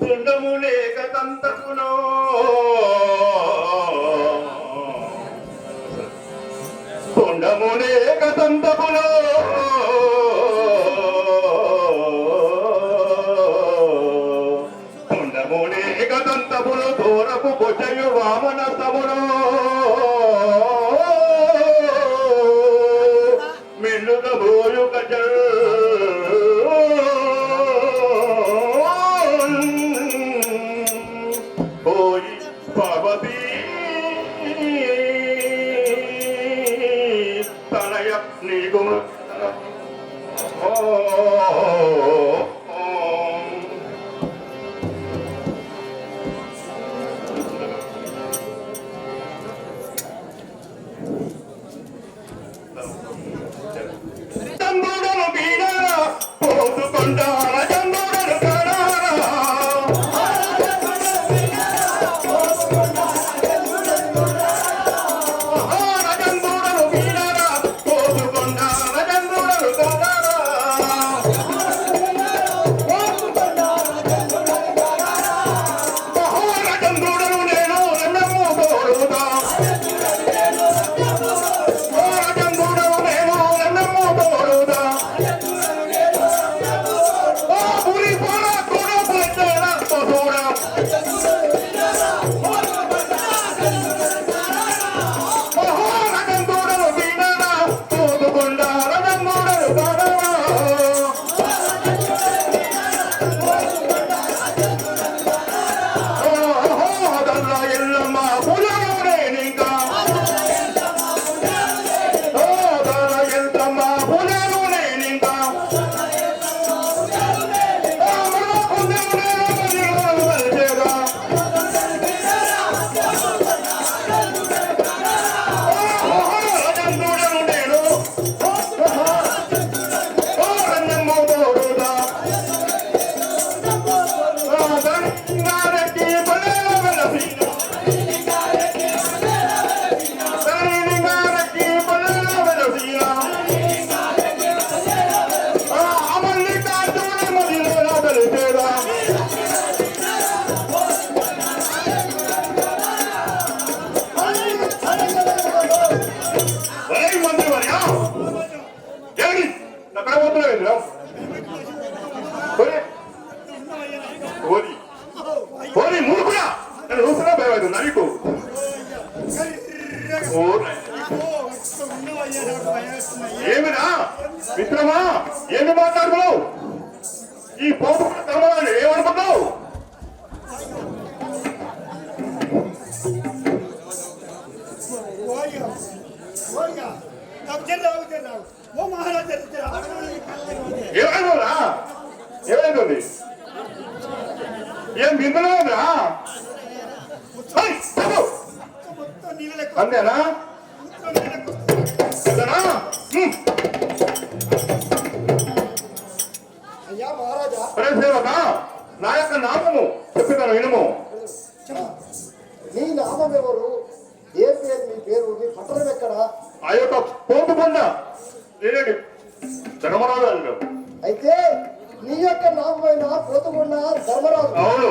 తుండము లేక తంతకులో తుండము లేక తంతకులో తుండము లేక తంతపులు దూరపు బుజయు వామన బీడల పోతుకొండాల ఓ ఏమిరా? మిత్రమా? ఏమి మాట్లాడుతున్నావు? ఈ పోపు కర్మని ఏమనుకున్నావు ఏమైనా ఏమైంది? ఏం బిందులో అంతేనా. అయ్యా మహారాజా. ఒరే సేవక నా యొక్క నామము చెప్తాను వినుము. నీ నామం ఎవరు? ఏ పేరు? మీ పేరు? మీ పట్టణం ఎక్కడ? ఆ యొక్క పోపు కొండ. నేనేంటి ధర్మరాజు అయితే నీ యొక్క నామమైన పోతుకున్న ధర్మరాజు. అవును.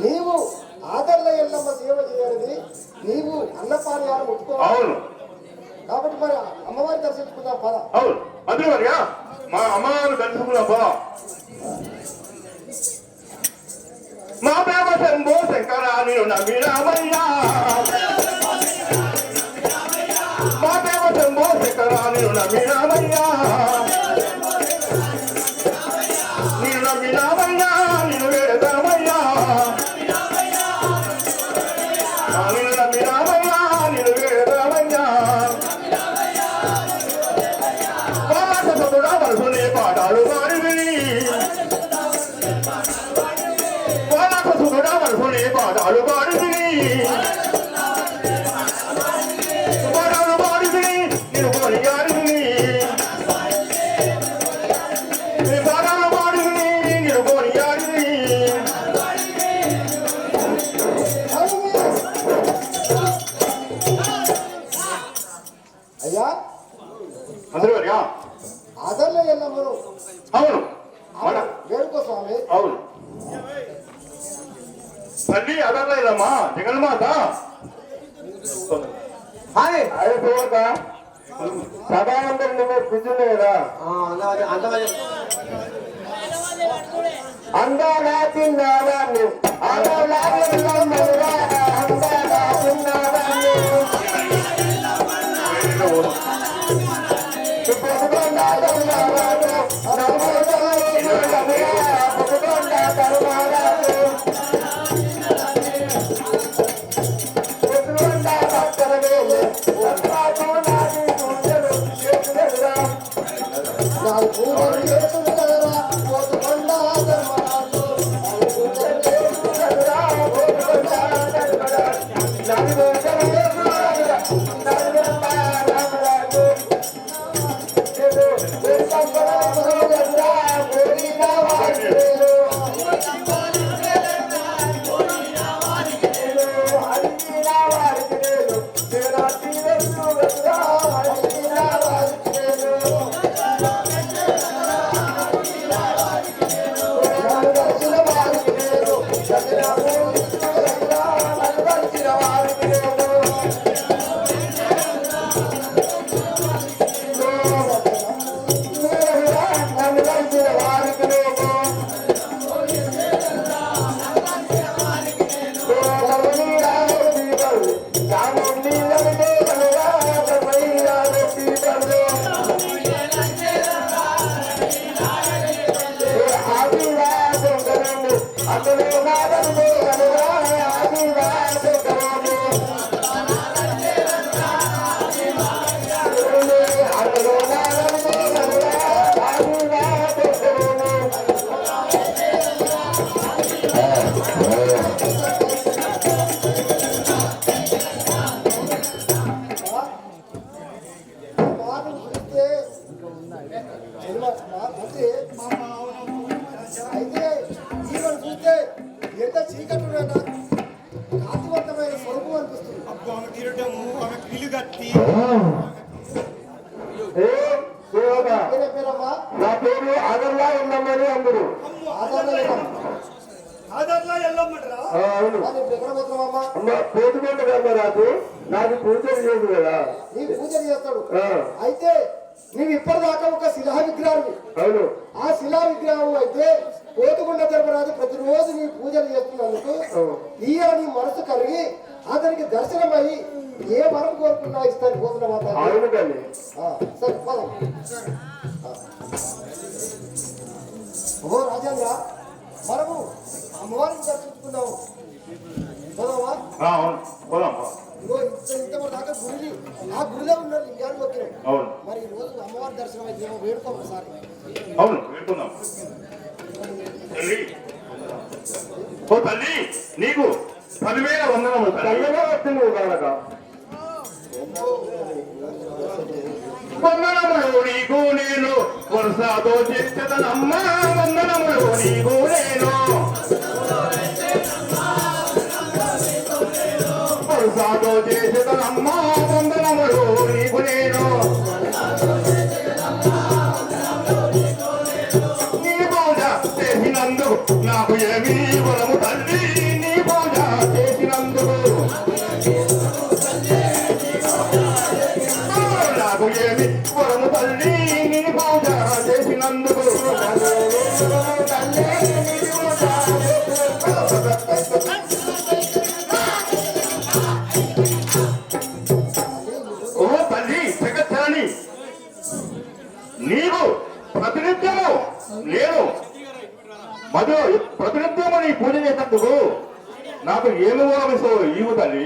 నీవు ఆదరణ ఎల్లమ్మ సేవ చేయాలని నీవు అన్నపానీయాలు ముట్టుకోవాలి కాబట్టి మరి అమ్మవారి దర్శించుకుందాం పద. అవును. మంత్రివర్యా మా అమ్మగారు దర్శకుల బా మా ప్రేమ శంభో శంకర నేను నమ్మినామయ్యా మా ప్రేమ శంభో శంకర నేను నమ్మినామయ్యా నేను నమ్మినామయ్యా నేను కూర్చుండే కదా తిన్నావా నువ్వు? పోతుకుంట కదా నాకు. నాకు పూజలు చేయదు కదా. నీ పూజలు చేస్తాడు. అయితే నీవు ఇప్పటిదాకా ఒక శిలా విగ్రహాన్ని అవును. ఆ శిలా విగ్రహం అయితే కోతుకుండ ధర్మరాజు ప్రతిరోజు నీ పూజలు చేస్తున్నందుకు. ఈయన నీ మనసు కలిగి అతనికి దర్శనమై ఏ వరం కోరుకున్నా ఇస్తాను అవును తల్లి సరే పదం. ఓ రాజేంద్ర మనము అమ్మవారిని పోదాం ఇగో ఇంత దాకా ఆ గుడిలో ఉన్న మరి ఈ రోజు అమ్మవారి దర్శనం అయితే ఏమో వేడుకో ఒకసారి. అవును ఓ తల్లి నీకు పదివేల కనుక వందనములు నీకు నేను వరుసతో చేసేదనమ్మ వందనములు నీకు నేను ఓ తల్లి జగత్తని నీవు ప్రతినిత్యము నేను మధు ప్రతినిత్యము నీ పూజ చేసినందుకు నాకు ఏమి మూలం ఇస్తావు ఈవు తల్లి.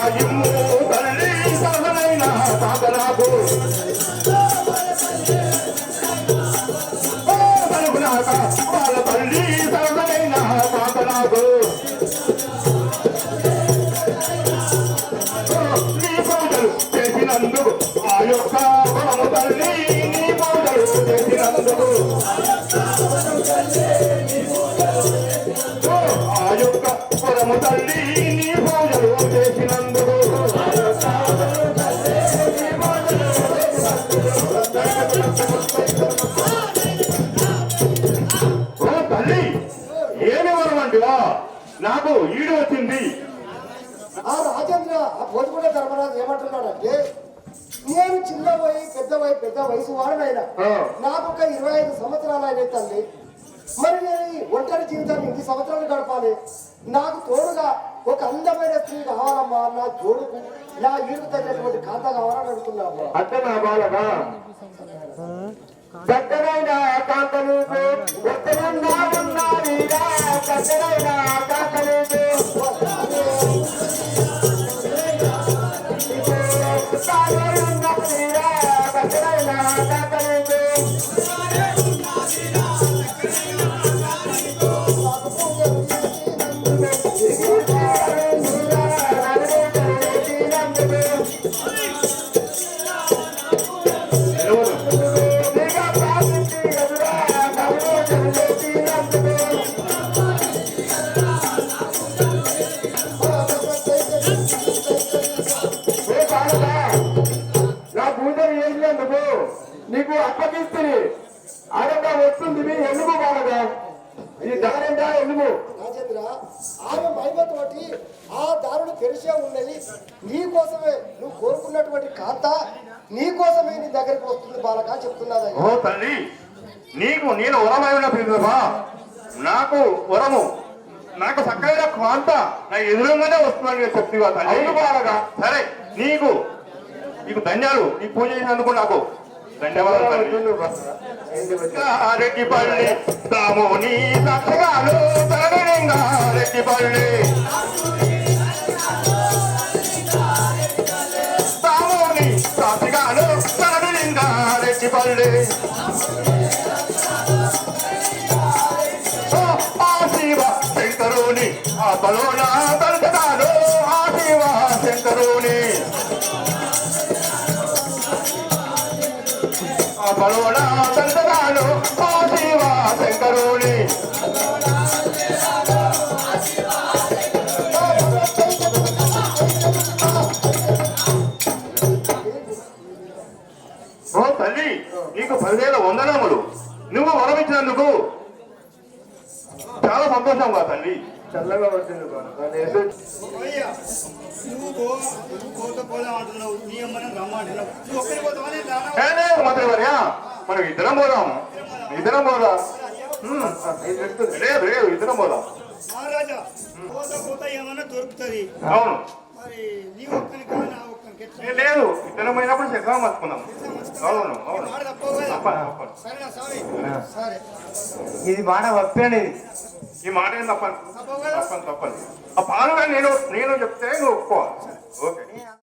సరగునా ఇమ్ము తల్లి సరసనైనా కాపలాకు నాకు ఈడు వచ్చింది. ఆ రాజేంద్ర ఆ భోజపుడ ధర్మరాజు ఏమంటున్నాడంటే నేను చిన్న వయి పెద్ద వయి పెద్ద వయసు వాడినైనా. నాకు ఒక ఇరవై ఐదు సంవత్సరాలు అయిన తల్లి. మరి నేను ఒంటరి జీవితాన్ని ఇన్ని సంవత్సరాలు గడపాలి? నాకు తోడుగా ఒక అందమైన స్త్రీ కావాలమ్మా నా జోడుకు నా ఈడు తగినటువంటి ఖాతా కావాలని అడుగుతున్నాము అంటే నా బాలగా చక్కనైన కాకనీకు ఉత్తరంగా ఉన్నారీరా చక్కనైన కాకనీకు బాలగా. ఈ దారిందా ఎందుకు రాజేంద్ర ఆమె మహిమతోటి ఆ దారులు తెరిచే ఉన్నది నీ కోసమే. నువ్వు కోరుకున్నటువంటి కాంత నీ కోసమే నీ దగ్గరికి వస్తుంది బాలక చెప్తున్నదయ్యా ఓ తల్లి నీకు నేను వరమైన పిలువా నాకు వరము. నాకు చక్కగా కాంత నా ఎదురుగానే వస్తుందని నేను చెప్తున్నా తల్లి. బాలగా. సరే నీకు నీకు ధన్యాలు. నీ పూజ చేసినందుకు నాకు రెడ్డిపల్లి రాముని సత్తగాలు తరగనింగా రెడ్డిపల్లి రెడ్డిపల్లి ఆ శివ శంకరుని ఆ బలోన బలోన దర్శనాలు ఆ శివ శంకరుని ఓ తల్లి నీకు పదివేల వందనములు. నువ్వు వరమిచ్చినందుకు చాలా సంతోషంగా తల్లి. చల్లగా వచ్చింది ఒక్కరి? మంత్రివర్యా మనం ఇద్దరం పోదాం. ఇద్దరం పోదాం. లేదు లేదు ఇద్దరం పోదాం. మహారాజా పోతా పోతా ఏమన్నా దొరుకుతుంది? అవును. మరి నీ ఒక్కరికి లేదు ఇద్దరం పోయినప్పుడు చక్రం మర్చుకుందాం అవును అవును. ఇది మాట వప్పేది ఈ మాట ఏం తప్పను తప్పను తప్పను ఆ పాలుగా నేను నేను చెప్తే నువ్వు ఒప్పుకోవాలి. ఓకే.